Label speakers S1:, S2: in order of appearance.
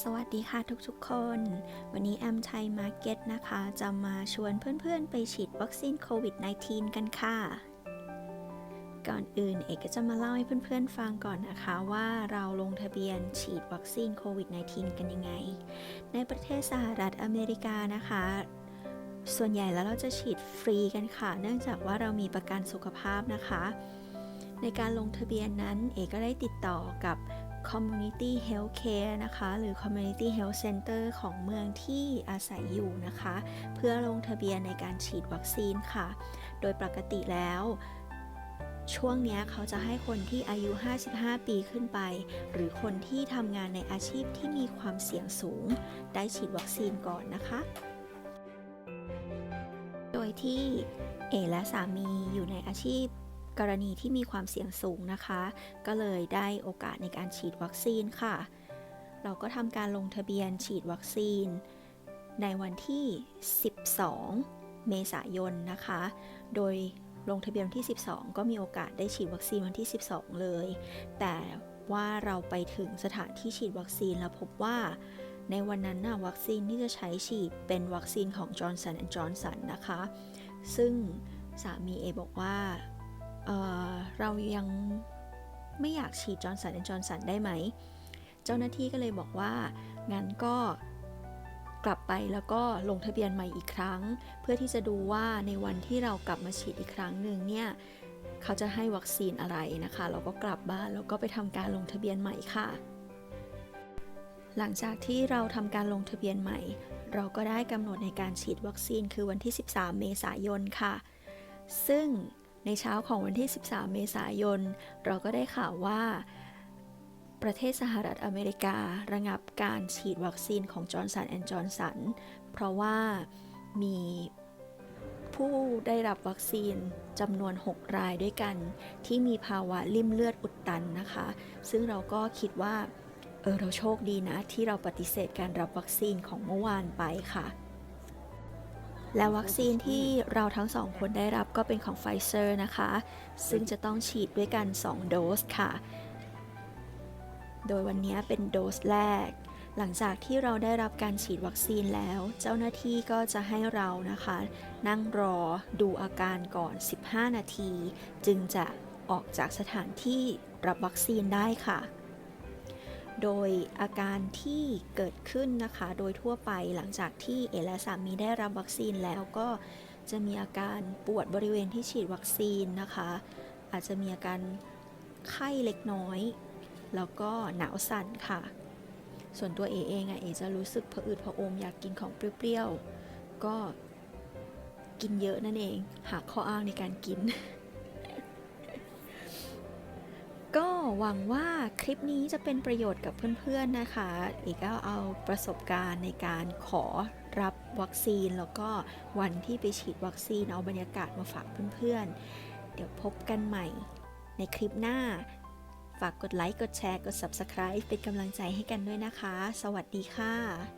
S1: สวัสดีค่ะทุกๆคน วันนี้แอมไทยมาร์เก็ตนะคะ จะมาชวนเพื่อนๆไปฉีดวัคซีนโควิด -19 กันค่ะ ก่อนอื่นเอกก็จะมาเล่าให้เพื่อนๆฟังก่อนนะคะว่าเราลงทะเบียนฉีดวัคซีนโควิด -19 กันยังไง ในประเทศสหรัฐอเมริกานะคะ ส่วนใหญ่แล้วเราจะฉีดฟรีกันค่ะ เนื่องจากว่าเรามีประกันสุขภาพนะคะ ในการลงทะเบียนนั้นเอกก็ได้ติดต่อกับ Community Health Care นะคะ หรือ Community Health Center ของเมืองที่อาศัยอยู่นะคะ เพื่อลงทะเบียนในการฉีดวัคซีนค่ะ โดยปกติแล้ว ช่วงนี้เขาจะให้คนที่อายุ 55 ปีขึ้นไป หรือคนที่ทำงานในอาชีพที่มีความเสี่ยงสูง ได้ฉีดวัคซีนก่อนนะคะ โดยที่เอและสามีอยู่ในอาชีพ กรณีที่มีความเสี่ยงสูงนะคะ ก็เลยได้โอกาสในการฉีดวัคซีนค่ะ เราก็ทำการลงทะเบียนฉีดวัคซีน ในวันที่ 12 เมษายนนะคะ โดยลงทะเบียนที่ 12 ก็มีโอกาสได้ฉีดวัคซีนวันที่ 12 เลย แต่ว่าเราไปถึงสถานที่ฉีดวัคซีนแล้วพบว่าในวันนั้นน่ะวัคซีนที่จะใช้ฉีดเป็นวัคซีนของ Johnson Johnson นะคะ ซึ่งสามีเอบอกว่า เเรายังไม่อยากฉีดจอร์นสันแอนจอร์นสันได้ไหม เจ้าหน้าที่ก็เลยบอกว่า งั้นก็กลับไปแล้วก็ลงทะเบียนใหม่อีกครั้ง เพื่อที่จะดูว่าในวันที่เรากลับมาฉีดอีกครั้งหนึ่งเนี่ยเขาจะให้วัคซีนอะไรนะคะ เราก็กลับบ้านแล้วก็ไปทำการลงทะเบียนใหม่ค่ะ หลังจากที่เราทำการลงทะเบียนใหม่ เราก็ได้กำหนดในการฉีดวัคซีนคือวันที่ 13 เมษายนค่ะ ซึ่ง ในเช้าของวันที่ 13 เมษายน เราก็ได้ข่าวว่า ประเทศสหรัฐอเมริการะงับการฉีดวัคซีนของจอร์นสันแอนด์จอร์นสันเพราะว่ามีผู้ได้รับวัคซีนจำนวน 6 รายด้วยกัน ที่มีภาวะลิ่มเลือดอุดตันนะคะ ซึ่งเราก็คิดว่า เออเราโชคดีนะ ที่เราปฏิเสธการรับวัคซีนของเมื่อวานไปค่ะ และวัคซีนที่เราทั้งสองคนได้รับก็เป็นของไฟเซอร์นะคะ ซึ่งจะต้องฉีดด้วยกัน 2 โดสค่ะ โดยวันนี้เป็นโดสแรก หลังจากที่เราได้รับการฉีดวัคซีนแล้ว เจ้าหน้าที่ก็จะให้เรานะคะ นั่งรอดูอาการก่อน 15 นาที จึงจะออกจากสถานที่รับวัคซีนได้ค่ะ โดยอาการที่เกิดขึ้นนะคะ โดยทั่วไปหลังจากที่เอและสามีได้รับวัคซีนแล้วก็จะมีอาการปวดบริเวณที่ฉีดวัคซีนนะคะ อาจจะมีอาการไข้เล็กน้อย แล้วก็หนาวสั่นค่ะ ส่วนตัวเอเองอะเอจะรู้สึกผะอืดผะอมอยากกินของเปรี้ยวๆก็กินเยอะนั่นเอง หาข้ออ้างในการกิน หวังว่าคลิปนี้จะเป็นประโยชน์กับเพื่อนๆนะคะ อีกก็เอาประสบการณ์ในการขอรับวัคซีน แล้วก็วันที่ไปฉีดวัคซีนเอาบรรยากาศมาฝากเพื่อนๆ เดี๋ยวพบกันใหม่ในคลิปหน้า ฝากกดไลค์ กดแชร์ กด Subscribe เป็นกำลังใจให้กันด้วยนะคะ สวัสดีค่ะ